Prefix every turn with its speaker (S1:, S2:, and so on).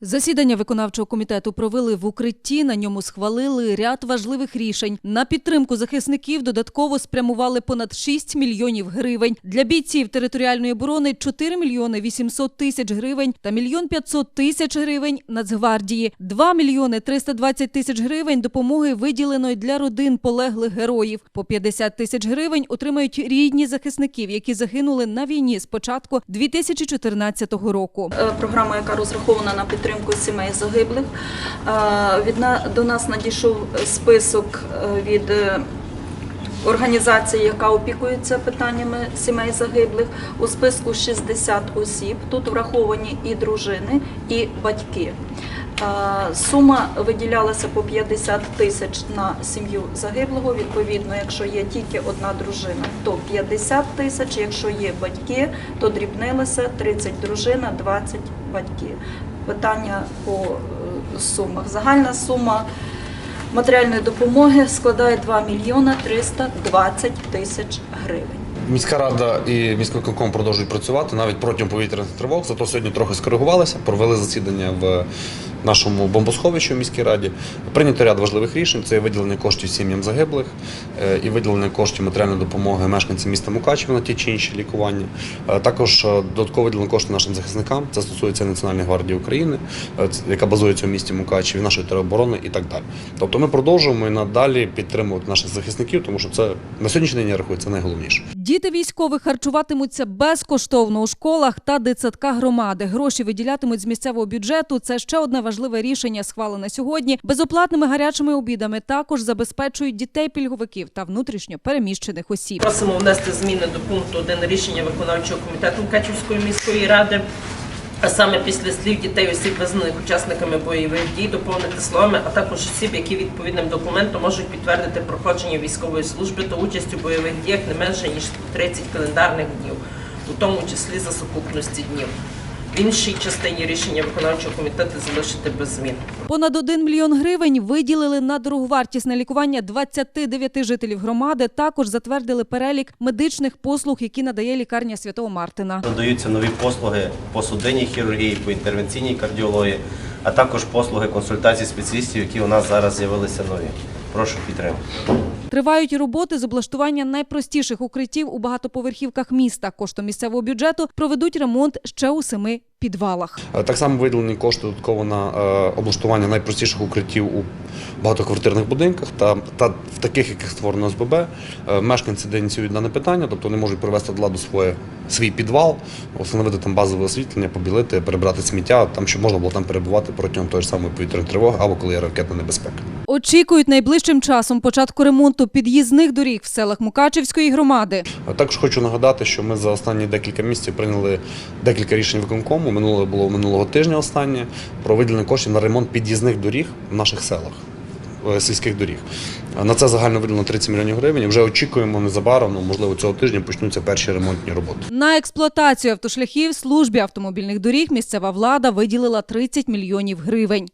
S1: Засідання виконавчого комітету провели в укритті. На ньому схвалили ряд важливих рішень. На підтримку захисників додатково спрямували понад 6 мільйонів гривень. Для бійців територіальної оборони 4 мільйони 800 тисяч гривень та мільйон 500 тисяч гривень Нацгвардії. 2 мільйони 320 тисяч гривень допомоги виділеної для родин полеглих героїв. По 50 тисяч гривень отримають рідні захисників, які загинули на війні з початку 2014 року.
S2: Е, Програма, яка розрахована на підтримку сімей загиблих. Від до нас надійшов список е, від е, організації, яка опікується питаннями сімей загиблих. У списку 60 осіб. Тут враховані і дружини, і батьки. Сума виділялася по 50 тисяч на сім'ю загиблого. Відповідно, якщо є тільки одна дружина, то 50 тисяч. Якщо є батьки, то дрібнилося 30 дружина, 20 батьки. Питання по е, сумах. Загальна сума матеріальної допомоги складає 2 мільйона 320 тисяч гривень.
S3: Міська рада і міськвиконком продовжують працювати навіть протягом повітряних тривог. Зато сьогодні трохи скоригувалися. Провели засідання в нашому бомбосховищі у міській раді. Прийнято ряд важливих рішень. Це виділення коштів сім'ям загиблих, е, і виділення коштів матеріальної допомоги мешканцям міста Мукачева на ті чи інші лікування. Е, Також е, додатково виділено кошти нашим захисникам. Це стосується Національної гвардії України, яка базується у місті Мукачеві, нашої тероборони і так далі. Тобто ми продовжуємо і надалі підтримувати наших захисників, тому що це на сьогоднішній день я рахую, це найголовніше.
S1: Діти військових харчуватимуться безкоштовно у школах та дитсадках громади. Гроші виділятимуть з місцевого бюджету. Це ще одне важливе рішення, схвалене сьогодні. Безоплатними гарячими обідами також забезпечують дітей пільговиків та внутрішньо переміщених осіб.
S4: Просимо внести зміни до пункту 1 рішення виконавчого комітету Мукачівської міської ради. А саме після слів дітей осіб, визнаних учасниками бойових дій, доповнити словами, а також осіб, які відповідним документом можуть підтвердити проходження військової служби та участь у бойових діях не менше ніж 30 календарних днів, у тому числі за сукупності днів. В іншій частині рішення виконавчого комітету залишити без змін.
S1: Понад 1 мільйон гривень виділили на дороговартісне лікування 29 жителів громади. Також затвердили перелік медичних послуг, які надає лікарня Святого Мартина.
S5: Надаються нові послуги по судинній хірургії, по інтервенційній кардіології, а також послуги консультацій спеціалістів, які у нас зараз з'явилися нові. Прошу підтримати.
S1: Тривають роботи з облаштування найпростіших укриттів у багатоповерхівках міста. Коштом місцевого бюджету проведуть ремонт ще у семи підвалах.
S3: Е, Так само виділені кошти додатково на е, облаштування найпростіших укриттів у багатоквартирних будинках та, та в таких, яких створено СББ. Е, Мешканці де ініціюють дане питання, тобто вони можуть привести до ладу своє, свій підвал, встановити там базове освітлення, побілити, перебрати сміття, там, щоб можна було там перебувати протягом тої ж самої повітряної тривоги або коли є ракетна небезпека.
S1: Очікують найближчим часом початку ремонту під'їзних доріг в селах Мукачевської громади.
S3: Також хочу нагадати, що ми за останні декілька місяців прийняли декілька рішень виконкому. Минуле було минулого тижня останнє про виділення коштів на ремонт під'їзних доріг в наших селах. е, Сільських доріг на це загально виділено 30 мільйонів гривень. Вже очікуємо незабаром, ну, можливо, цього тижня почнуться перші ремонтні роботи.
S1: На експлуатацію автошляхів службі автомобільних доріг місцева влада виділила 30 мільйонів гривень.